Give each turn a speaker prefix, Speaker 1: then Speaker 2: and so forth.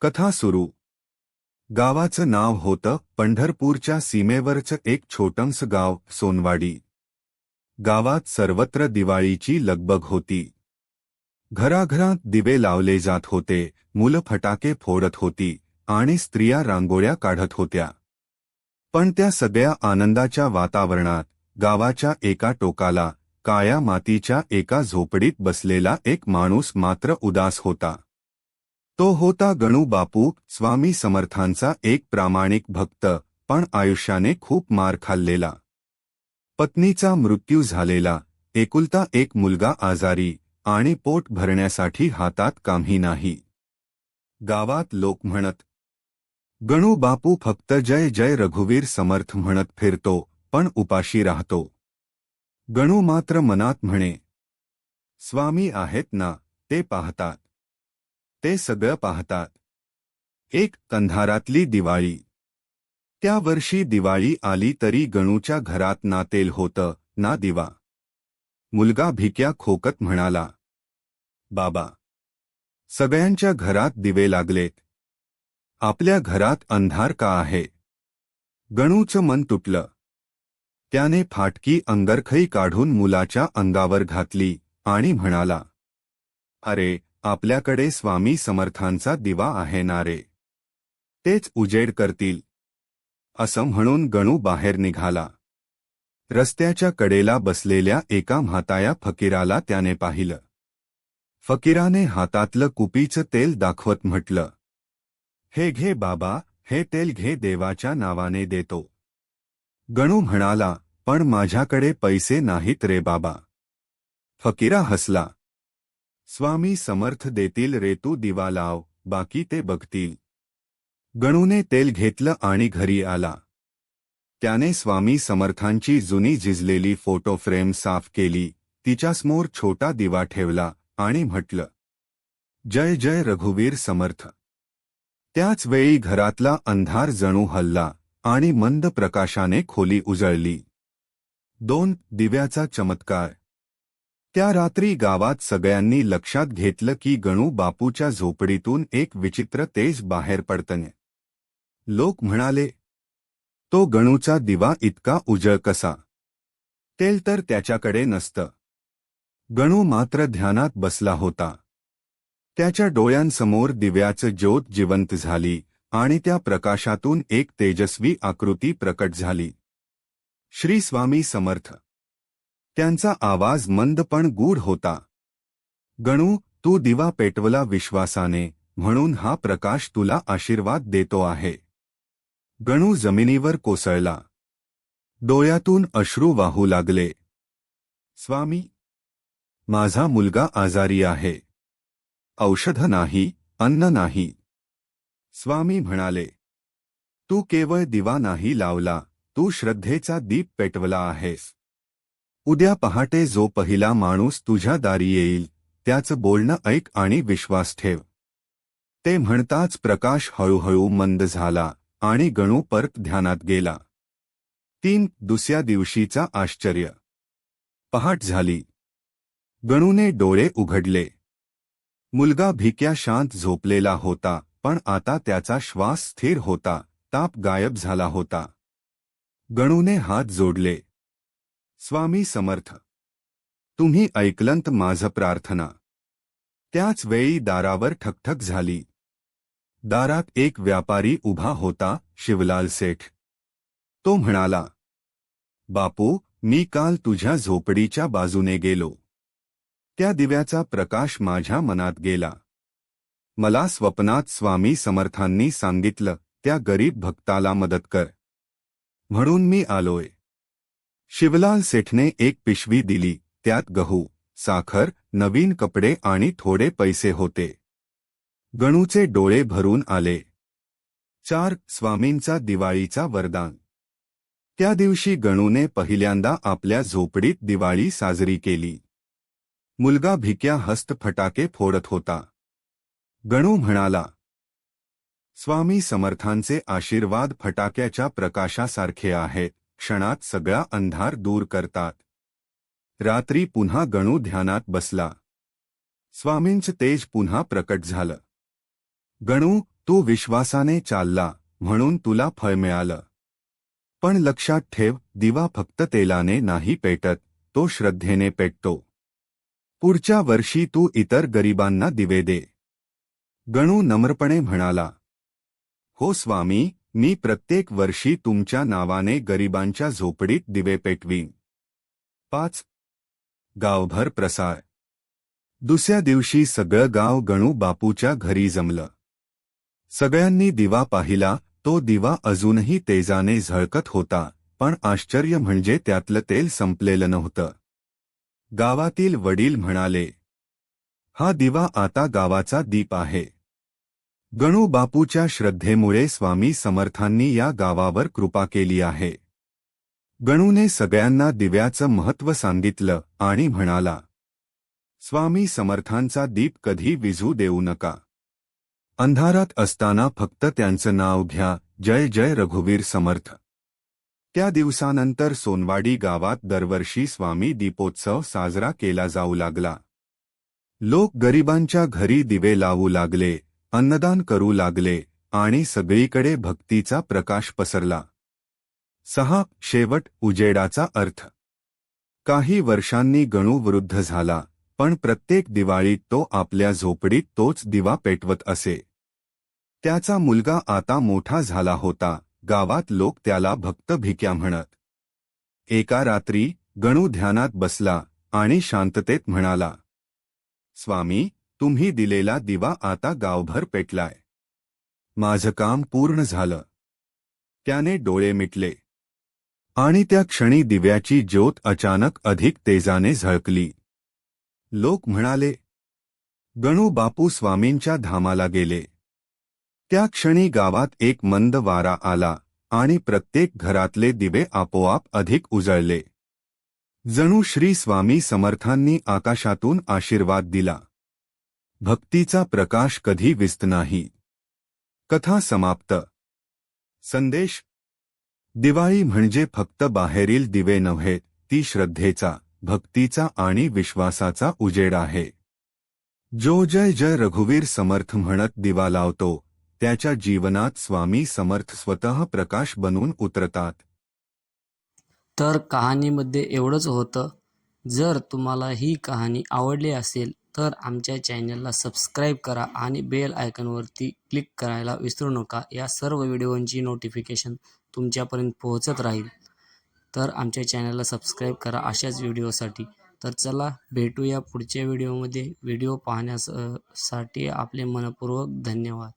Speaker 1: कथा सुरू. गावाचं नाव होतं पंढरपूरच्या सीमेवरचं एक छोटंस गाव सोनवाडी. गावात सर्वत्र दिवाळीची लगबग होती. घराघरात दिवे लावले जात होते मुलं फटाके फोडत होती आणि स्त्रिया रांगोळ्या काढत होत्या. पण त्या सगळ्या आनंदाच्या वातावरणात गावाच्या एका टोकाला काळ्या मातीच्या एका झोपडीत बसलेला एक माणूस मात्र उदास होता. तो होता गणू बापू स्वामी समर्थांचा एक प्रामाणिक भक्त पण आयुष्याने खूप मार खाल्लेला. पत्नीचा मृत्यू झालेला एकुलता एक मुलगा आजारी आणि पोट भरण्यासाठी हातात कामही नाही. गावात लोक म्हणत गणू बापू फक्त जय जय रघुवीर समर्थ म्हणत फिरतो पण उपाशी राहतो. गणू मात्र मनात म्हणे स्वामी आहेत ना ते पाहतात. ते सगळं पाहतात. एक कंधारातली दिवाळी. त्या वर्षी दिवाळी आली तरी गणूच्या घरात ना तेल होतं ना दिवा. मुलगा भिक्या खोकत म्हणाला बाबा सगळ्यांच्या घरात दिवे लागलेत. आपल्या घरात अंधार का आहे? गणूचं मन तुटलं. त्याने फाटकी अंगरखई काढून मुलाच्या अंगावर घातली आणि म्हणाला अरे आपल्याकडे स्वामी समर्थांचा दिवा आहे ना रे? तेच उजेड करतील. असं म्हणून गणू बाहेर निघाला. रस्त्याच्या कडेला बसलेल्या एका म्हाताया फकीराला त्याने पाहिलं. फकीराने हातातलं कुपीचं तेल दाखवत म्हटलं हे घे बाबा हे तेल घे देवाच्या नावाने देतो. गणू म्हणाला पण माझ्याकडे पैसे नाहीत रे बाबा. फकीरा हसला. स्वामी समर्थ देतील रेतू दिवा लाव बाकी ते बघतील. गणूने तेल घेतलं आणि घरी आला. त्याने स्वामी समर्थांची जुनी झिजलेली फोटो फ्रेम साफ केली तिच्यासमोर छोटा दिवा ठेवला आणि म्हटलं जय जय रघुवीर समर्थ. त्याच वेळी घरातला अंधार जणू हल्ला आणि मंद प्रकाशाने खोली उजळली. दोन दिव्याचा चमत्कार. त्या रात्री गावात सगळ्यांनी लक्षात घेतलं की गणू बापूच्या झोपडीतून एक विचित्र तेज बाहेर पडतने लोक म्हणाले तो गणूचा दिवा इतका उजळ कसा? तेल तर त्याच्याकडे नसतं. गणू मात्र ध्यानात बसला होता. त्याच्या डोळ्यांसमोर दिव्याचं ज्योत जिवंत झाली आणि त्या प्रकाशातून एक तेजस्वी आकृती प्रकट झाली. श्री स्वामी समर्थ त्यांचा आवाज मंद पण गूढ होता. गणू तू दिवा पेटवला विश्वासाने म्हणून हा प्रकाश तुला आशीर्वाद देतो आहे. गणू जमिनीवर कोसळला. डोळ्यातून अश्रू वाहू लागले. स्वामी माझा मुलगा आजारी आहे. औषध नाही अन्न नाही. स्वामी म्हणाले तू केवळ दिवा नाही लावला तू श्रद्धेचा दीप पेटवला आहेस. उद्या पहाटे जो पहिला माणूस तुझ्या दारी येईल त्याचं बोलणं ऐक आणि विश्वास ठेव. ते म्हणताच प्रकाश हळूहळू मंद झाला आणि गणू परत ध्यानात गेला. तीन दुसऱ्या दिवशीचा आश्चर्य. पहाट झाली. गणूने डोळे उघडले. मुलगा भिक्या शांत झोपलेला होता पण आता त्याचा श्वास स्थिर होता ताप गायब झाला होता. गणूने हात जोडले. स्वामी समर्थ. तुम्ही ऐकलंत माझं प्रार्थना. त्याच वेळी दारावर ठकठक झाली. दारात एक व्यापारी उभा होता शिवलाल सेठ. तो म्हणाला बापू मी काल तुझ्या झोपडीच्या बाजूने गेलो. त्या दिव्याचा प्रकाश माझ्या मनात गेला. मला स्वप्नात स्वामी समर्थांनी सांगितलं त्या गरीब भक्ताला मदत कर. म्हणून मी आलोय. शिवलाल सेठने एक पिशवी दिली त्यात गहू साखर नवीन कपडे आणि थोडे पैसे होते. गणूचे डोळे भरून आले. चार स्वामींचा दिवाळीचा वरदान. त्या दिवशी गणूने पहिल्यांदा आपल्या झोपडीत दिवाळी साजरी केली. मुलगा भिक्या हस्त फटाके फोडत होता. गणू म्हणाला स्वामी समर्थांचे आशीर्वाद फटाक्याच्या प्रकाशासारखे आहेत. क्षणात सगळा अंधार दूर करतात. रात्री पुन्हा गणू ध्यानात बसला. स्वामींचं तेज पुन्हा प्रकट झालं. गणू तू विश्वासाने चालला म्हणून तुला फळ मिळालं. पण लक्षात ठेव दिवा फक्त तेलाने नाही पेटत तो श्रद्धेने पेटतो. पुढच्या वर्षी तू इतर गरिबांना दिवे दे. गणू नम्रपणे म्हणाला. हो स्वामी मी प्रत्येक वर्षी तुमच्या नावाने गरिबांच्या झोपडीत दिवे पेटवीन. पाच. गावभर प्रसार दुसऱ्या दिवशी सगळं गाव गणू बापूच्या घरी जमलं. सगळ्यांनी दिवा पाहिला तो दिवा अजूनही तेजाने झळकत होता पण आश्चर्य म्हणजे त्यातलं तेल संपलेलं नव्हतं. गावातील वडील म्हणाले हा दिवा आता गावाचा दीप आहे. गणू बापूच्या श्रद्धेमुळे स्वामी समर्थांनी या गावावर कृपा केली आहे. गणूने सगळ्यांना दिव्याचं महत्त्व सांगितलं आणि म्हणाला स्वामी समर्थांचा दीप कधी विझू देऊ नका. अंधारात असताना फक्त त्यांचं नाव घ्या. जय जय रघुवीर समर्थ. त्या दिवसानंतर सोनवाडी गावात दरवर्षी स्वामी दीपोत्सव साजरा केला जाऊ लागला. लोक गरिबांच्या घरी दिवे लावू लागले. अन्नदान करू लागले आणि सगळीकडे भक्तीचा प्रकाश पसरला. सहा शेवट उजेडाचा अर्थ. काही वर्षांनी गणू वृद्ध झाला पण प्रत्येक दिवाळीत तो आपल्या झोपडीत तोच दिवा पेटवत असे. त्याचा मुलगा आता मोठा झाला होता गावात लोक त्याला भक्त भिक्या म्हणत. एका रात्री गणू ध्यानात बसला आणि शांततेत म्हणाला स्वामी तुम्ही दिलेला दिवा आता गावभर पेटलाय. माझं काम पूर्ण झालं. त्याने डोळे मिटले. आणि त्या क्षणी दिव्याची ज्योत अचानक अधिक तेजाने झळकली. लोक म्हणाले गणू बापू स्वामींच्या धामाला गेले. त्या क्षणी गावात एक मंद वारा आला आणि प्रत्येक घरातले दिवे आपोआप अधिक उजळले. जणू श्री स्वामी समर्थांनी आकाशातून आशीर्वाद दिला. भक्तीचा प्रकाश कधी विस्त नाही. कथा समाप्त. संदेश. दिवाळी म्हणजे फक्त बाहेरील दिवे नव्हे ती श्रद्धेचा भक्तीचा आणि विश्वासाचा उजेड आहे. जो जय जय रघुवीर समर्थ म्हणत दिवा लावतो त्याच्या जीवनात स्वामी समर्थ स्वतः प्रकाश बनून उतरतात.
Speaker 2: तर कहाणीमध्ये एवढंच होतं जर तुम्हाला ही कहाणी आवडली असेल तर आमच्या चॅनलला सबस्क्राईब करा आणि बेल आयकॉनवरती क्लिक करायला विसरू नका. या सर्व व्हिडिओंची नोटिफिकेशन तुमच्यापर्यंत पोहोचत राहील. तर आमच्या चॅनलला सबस्क्राईब करा अशाच व्हिडिओसाठी. तर चला भेटूया पुढच्या व्हिडिओमध्ये. व्हिडिओ पाहण्यास साठी आपले मनपूर्वक धन्यवाद.